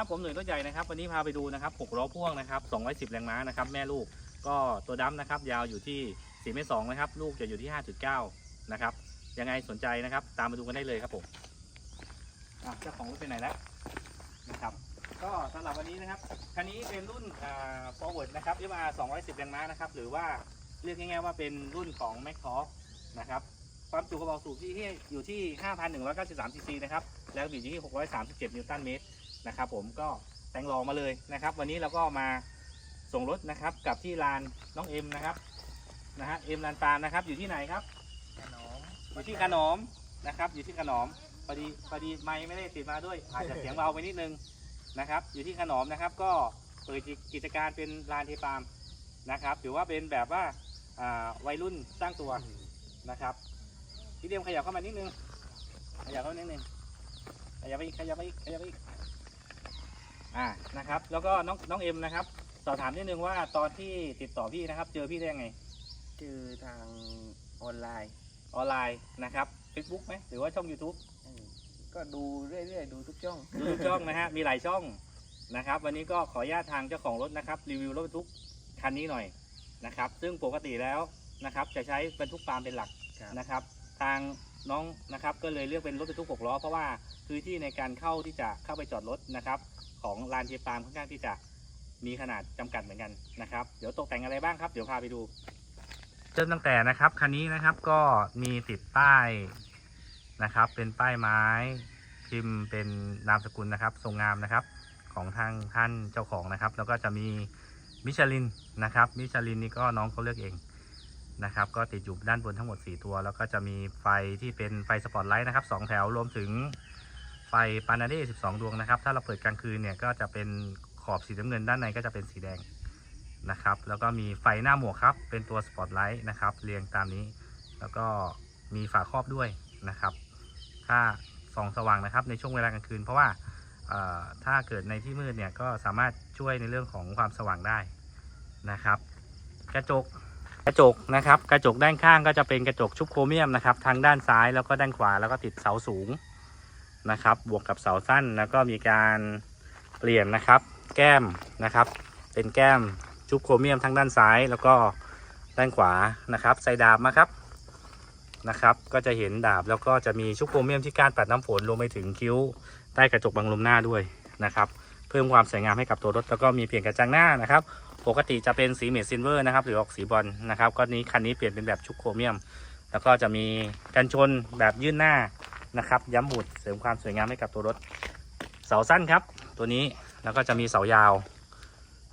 ครับผมหนุ่ยรถใหญ่นะครับวันนี้พาไปดูนะครับ6ล้อพ่วงนะครับ210แรงม้านะครับแม่ลูกก็ตัวดำนะครับยาวอยู่ที่4เมตร2นะครับลูกจะอยู่ที่ 5.9 นะครับยังไงสนใจนะครับ ตามมาดูกันได้เลยครับผมอะเจ้าของรถไปไหนแล้วนะครับก็สำหรับวันนี้นะครับคันนี้เป็นรุ่นอ่ forward นะครับ FR 210แรงม้านะครับหรือว่าเรียกง่ายๆว่าเป็นรุ่นของ m a c t o r นะครับความจุกระบอกสูบที่อยู่ที่ 5,193ซีซีนะครับแล้วบิดอยู่ที่ 637 นิวตันเมตร นะครับ ผมก็แต่งรองมาเลยนะครับ วันนี้เราก็มาส่งรถนะครับกับที่ลานน้องเอ็มนะครับนะฮะเอ็มลานปาล์มนะครับ อยู่ที่ไหนครับขนมอยู่ที่ขนอมนะครับ อยู่ที่ขนอมพอดีพอดีไม้ไม่ได้ติดมาด้วย อาจจะเสียงเบาไปนิดนึงนะครับ อยู่ที่ขนอมนะครับ ก็เปิดกิจการเป็นลานเทปาล์มนะครับถือว่าเป็นแบบว่าอ่าวัยรุ่นสร้างตัวนะครับพี่เดียมขยับเข้ามานิดนึงขยับเข้ามานิดนึงขยับไปอีกขยับไปอีกขยับไปอีก อ่านะครับแล้วก็น้องน้องเอ็มนะครับสอบถามนิดนึงว่าตอนที่ติดต่อพี่นะครับ เจอพี่ได้ยังไงชื่อทางออนไลน์ออนไลน์นะครับ Facebook ไหมหรือว่าช่อง YouTube อืมก็ดูเรื่อยๆ ดูทุกช่อง ดูทุกช่องนะฮะมีหลายช่องนะครับ วันนี้ก็ขออนุญาตทางเจ้าของรถนะครับรีวิวรถบรรทุกคันนี้หน่อยนะครับ ซึ่งปกติแล้วนะครับ จะใช้บรรทุกปาล์มเป็นหลักครับ นะครับ ทางน้องนะครับก็เลยเลือกเป็นรถบรรทุกหกล้อเพราะว่าพื้นที่ในการเข้าที่จะเข้าไปจอดรถนะครับของลานเทียปาล์มค่อนข้างที่จะมีขนาดจำกัดเหมือนกันนะครับ เดี๋ยวตกแต่งอะไรบ้างครับ เดี๋ยวพาไปดู เริ่มตั้งแต่นะครับคันนี้นะครับก็มีติดป้ายนะครับ เป็นป้ายไม้พิมพ์เป็นนามสกุลนะครับ ทรงงามนะครับของทางท่านเจ้าของนะครับ แล้วก็จะมีมิชลินนะครับ มิชลินนี่ก็น้องเขาเลือกเอง นะครับ ก็ติดอยู่ด้านบนทั้งหมด 4 ตัว แล้วก็จะมีไฟที่เป็นไฟสปอตไลท์นะครับ2แถวรวมถึงไฟปานาเด้12 ดวงนะครับ ถ้าเราเปิดกลางคืนเนี่ยก็จะเป็นขอบสีน้ำเงินด้านในก็จะเป็นสีแดงนะครับ แล้วก็มีไฟหน้าหมวกครับ เป็นตัวสปอตไลท์นะครับ เรียงตามนี้ แล้วก็มีฝาครอบด้วยนะครับ ถ้าส่องสว่างนะครับในช่วงเวลากลางคืน เพราะว่าถ้าเกิดในที่มืดเนี่ยก็สามารถช่วยในเรื่องของความสว่างได้นะครับ กระจก ระจกนะครับกระจกด้านข้างก็จะเป็นกระจกชุบโครเมียมนะครับทางด้านซ้ายแล้วก็ด้านขวาแล้วก็ติดเสาสูงนะครับ บวกกับเสาสั้นแล้วก็มีการเปลี่ยนนะครับ แก้มนะครับ เป็นแก้มชุบโครเมียมทั้งด้านซ้ายแล้วก็ด้านขวานะครับ ใส่ดาบมาครับนะครับ ก็จะเห็นดาบแล้วก็จะมีชุบโครเมียมที่การปัดน้ำฝนรวมไปถึงคิ้วใต้กระจกบังลมหน้าด้วยนะครับ เพิ่มความสวยงามให้กับตัวรถแล้วก็มีเปลี่ยนกระจังหน้านะครับ ปกติจะเป็นสีเมทซิลเวอร์นะครับหรือออกสีบอลนะครับก็นี้คันนี้เปลี่ยนเป็นแบบชุบโครเมียม แล้วก็จะมีกันชนแบบยื่นหน้านะครับย้ำบุดเสริมความสวยงามให้กับตัวรถ เสาสั้นครับ ตัวนี้แล้วก็จะมีเสายาว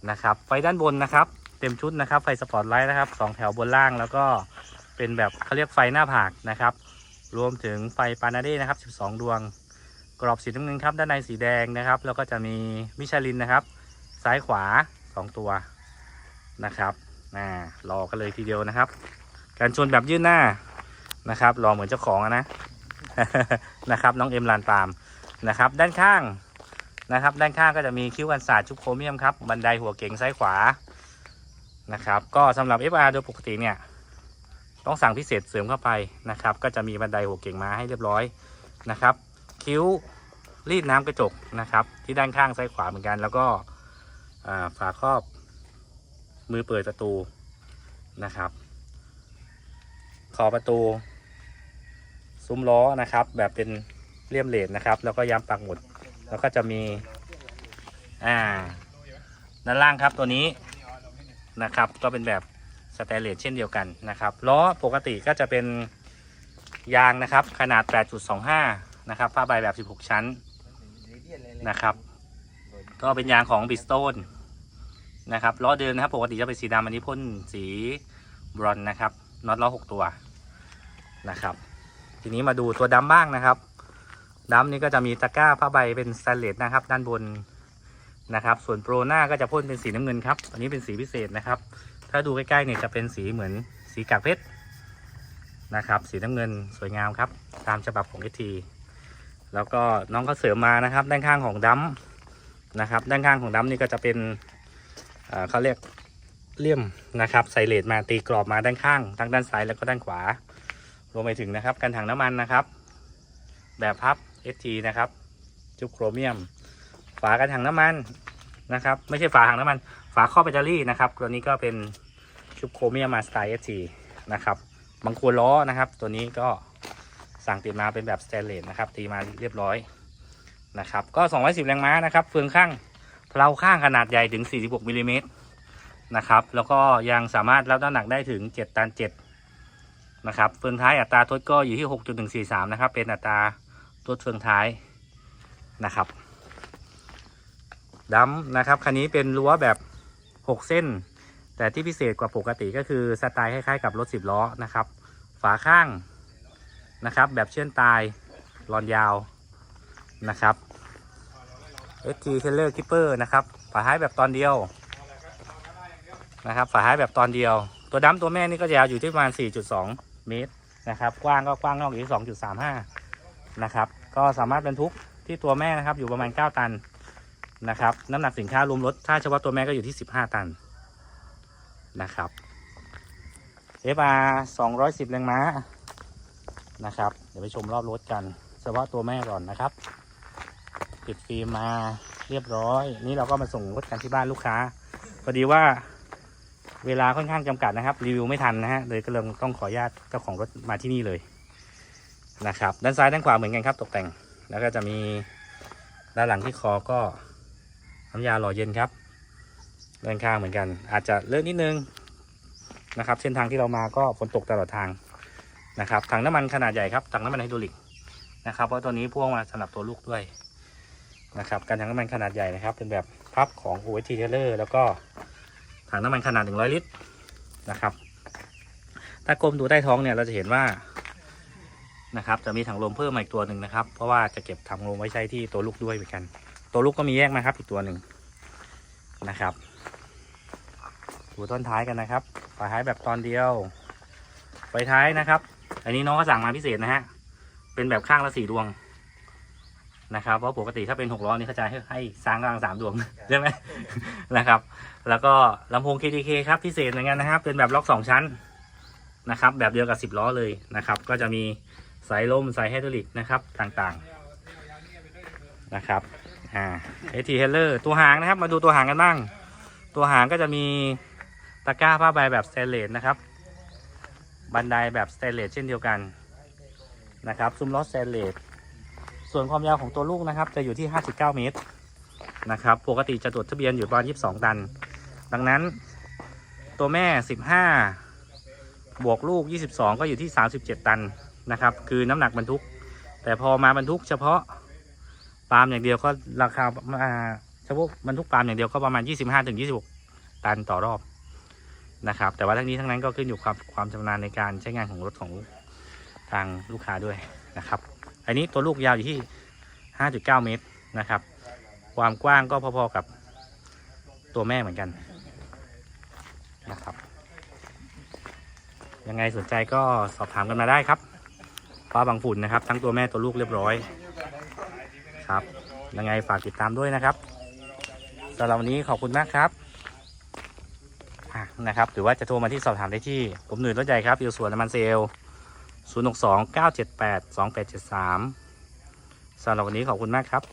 นะครับไฟด้านบนนะครับเต็มชุดนะครับไฟสปอตไลท์นะครับสองแถวบนล่างแล้วก็เป็นแบบเขาเรียกไฟหน้าผากนะครับ รวมถึงไฟปานาเด้นะครับ 12 ดวง กรอบสีน้ำเงินครับ ด้านในสีแดงนะครับ แล้วก็จะมีมิชลินนะครับ ซ้ายขวา 2 ตัว นะครับน่ารอกันเลยทีเดียวนะครับ การชนแบบยื่นหน้านะครับ รอเหมือนเจ้าของนะนะครับ น้องเอ็มลานปามนะครับ ด้านข้างนะครับ ด้านข้างก็จะมีคิ้วกันศาสตร์ชุบโครเมียมครับ บันไดหัวเก๋งซ้ายขวานะครับ ก็สำหรับ FR โดยปกติเนี่ยต้องสั่งพิเศษเสริมเข้าไปนะครับ ก็จะมีบันไดหัวเก่งมาให้เรียบร้อยนะครับ คิ้วรีดน้ำกระจกนะครับ ที่ด้านข้างซ้ายขวาเหมือนกัน แล้วก็ฝาครอบ มือเปิดประตูนะครับ ขอบประตู ซุ้มล้อนะครับ แบบเป็นเลี่ยมเหลนนะครับ แล้วก็ย้ำปักหมุด แล้วก็จะมี อ่าด้านล่างครับตัวนี้นะครับ ก็เป็นแบบสแตนเลสเช่นเดียวกันนะครับล้อปกติก็จะเป็นยางนะครับ ขนาด 8.25 นะครับผ้าใบแบบ 16 ชั้นนะครับ ก็เป็นยางของบิสโตน นะครับล้อเดิมนะครับปกติจะเป็นสีดำอันนี้พ่นสีบรอนนะครับน็อตล้อ6ตัวนะครับ ทีนี้มาดูตัวดำบ้างนะครับดำนี้ก็จะมีตะกร้าผ้าใบเป็นสแตนเลสนะครับ ด้านบนนะครับ ส่วนโปรหน้าก็จะพ่นเป็นสีน้ำเงินครับอันนี้เป็นสีพิเศษนะครับ ถ้าดูใกล้ๆเนี่ยจะเป็นสีเหมือนสีกากเพชรนะครับ สีน้ำเงินสวยงามครับ ตามฉบับของ ST แล้วก็น้องก็เสริมมานะครับ ด้านข้างของดัมนะครับ ด้านข้างของดัมนี่ก็จะเป็น เขาเรียกเลี่ยมนะครับใส่เลดมาตีกรอบมาด้านข้างทั้งด้านซ้ายแล้วก็ด้านขวารวมไปถึงนะครับกันถังน้ำมันนะครับ แบบพับ ST นะครับ จุบโครเมียม ฝากระถังน้ำมันนะครับ ไม่ใช่ฝาถังน้ำมัน ฝาครอบแบตเตอรี่นะครับตัวนี้ก็เป็นชุบโครเมียมมาสไตล์เอทีนะครับบางควรล้อนะครับ ตัวนี้ก็สั่งติดมาเป็นแบบสแตนเลสนะครับตีมาเรียบร้อยนะครับก็ 210 แรงม้านะครับเฟืองข้าง เพลาข้างขนาดใหญ่ถึง 46มิลลิเมตรนะครับ แล้วก็ยังสามารถรับน้ำหนักได้ถึง 7 ตัน 7 นะครับ เฟืองท้ายอัตราทดก็อยู่ที่ 6.143 นะครับ เป็นอัตราทดเฟืองท้ายนะครับดัมนะครับ คันนี้เป็นรั้วแบบ 6 เส้น แต่ที่พิเศษกว่าปกติก็คือสไตล์คล้ายๆกับรถ 10 ล้อนะครับ ฝาข้างนะครับ แบบเชื่อนตายรอนยาวนะครับ ST t a i l o r Keeper นะครับฝาท้ายแบบตอนเดียวนะครับฝาท้ายแบบตอนเดียว ตัวดัมตัวแม่นี่ก็ยาวอยู่ที่ประมาณ 4.2 เมตรนะครับ กว้างก็กว้างนอกอยู่ที่2.35 นะครับ ก็สามารถบรรทุกที่ตัวแม่นะครับอยู่ประมาณ 9 ตันนะครับ น้ำหนักสินค้ารวมรถถ้าเฉพาะตัวแม่ก็อยู่ที่ 15 ตันนะครับ FR 210 แรงม้านะครับ เดี๋ยวไปชมรอบรถกันเฉพาะตัวแม่ก่อนนะครับ ติดฟิล์มมาเรียบร้อย นี่เราก็มาส่งรถกันที่บ้านลูกค้าพอดีว่าเวลาค่อนข้างจำกัดนะครับ รีวิวไม่ทันนะฮะเลยก็เลยต้องขออนุญาตเจ้าของรถมาที่นี่เลยนะครับ ด้านซ้ายด้านขวาเหมือนกันครับตกแต่ง แล้วก็จะมีด้านหลังที่คอก็น้ำยาหล่อเย็นครับด้านข้างเหมือนกัน อาจจะเลอะนิดนึงนะครับเส้นทางที่เรามาก็ฝนตกตลอดทางนะครับถังน้ำมันขนาดใหญ่ครับถังน้ำมันไฮดรอลิกนะครับเพราะตัวนี้พ่วงมาสำหรับตัวลูกด้วย นะครับการถังน้ำมันขนาดใหญ่นะครับ เป็นแบบพับของ o อ t เทเลอร์แล้วก็ถังน้ำมันขนาด 100 ลิตรนะครับ ถ้ากลมดูใต้ท้องเนี่ยเราจะเห็นว่านะครับ จะมีถังลมเพิ่มมาอีกตัวหนึ่งนะครับ เพราะว่าจะเก็บถังลมไว้ใช้ที่ตัวลูกด้วยเหมือนกัน ตัวลูกก็มีแยกมาครับอีกตัวหนึ่งนะครับดูต้นท้ายกันนะครับฝาท้ายแบบตอนเดียวไฟท้ายนะครับ อันนี้น้องก็สั่งมาพิเศษนะฮะเป็นแบบข้างละสี่ดวง นะครับเพราะปกติถ้าเป็นหกล้อนี่เขาจะให้ให้สร้างกลางสามดวงใช่ไหมนะครับ แล้วก็ลำโพง KDK ครับพิเศษเหมือนกันนะครับ เป็นแบบล็อกสองชั้นนะครับ แบบเดียวกับสิบล้อเลยนะครับ ก็จะมีสายลมสายไฮดรอลิกนะครับต่างๆนะครับอ่าเอทีเฮลเลอร์ตัวหางนะครับ มาดูตัวหางกันบ้าง ตัวหางก็จะมีตะกร้าผ้าใบแบบสเตนเลสนะครับบันไดแบบสเตนเลสเช่นเดียวกันนะครับซุ้มล้อสเตนเลส ส่วนความยาวของตัวลูกนะครับ จะอยู่ที่ 59 เมตรนะครับ ปกติจะตรวจทะเบียนอยู่ประมาณ22 ตัน ดังนั้นตัวแม่ 15 บวกลูก 22 ก็อยู่ที่ 37 ตันนะครับ คือน้ำหนักบรรทุก แต่พอมาบรรทุกเฉพาะปาล์มอย่างเดียวก็ราคาอ่าเฉพาะบรรทุกปาล์มอย่างเดียวก็ประมาณ 25-26 ตันต่อรอบนะครับ แต่ว่าทั้งนี้ทั้งนั้นก็ขึ้นอยู่กับความชำนาญในการใช้งานของรถของทางลูกค้าด้วยนะครับ อันนี้ตัวลูกยาวอยู่ที่ 5.9 เมตรนะครับ ความกว้างก็พอๆกับตัวแม่เหมือนกันนะครับ ยังไงสนใจก็สอบถามกันมาได้ครับฟ้าบางฝุ่นนะครับ ทั้งตัวแม่ตัวลูกเรียบร้อยครับ ยังไงฝากติดตามด้วยนะครับสำหรับวันนี้ขอบคุณมากครับนะครับหรือว่าจะโทรมาที่สอบถามได้ที่ ผมหนุ่ยรถใหญ่ครับอยู่สวนน้ำมันเซล0 062 978 2873สำหรับวันนี้ขอบคุณมากครับ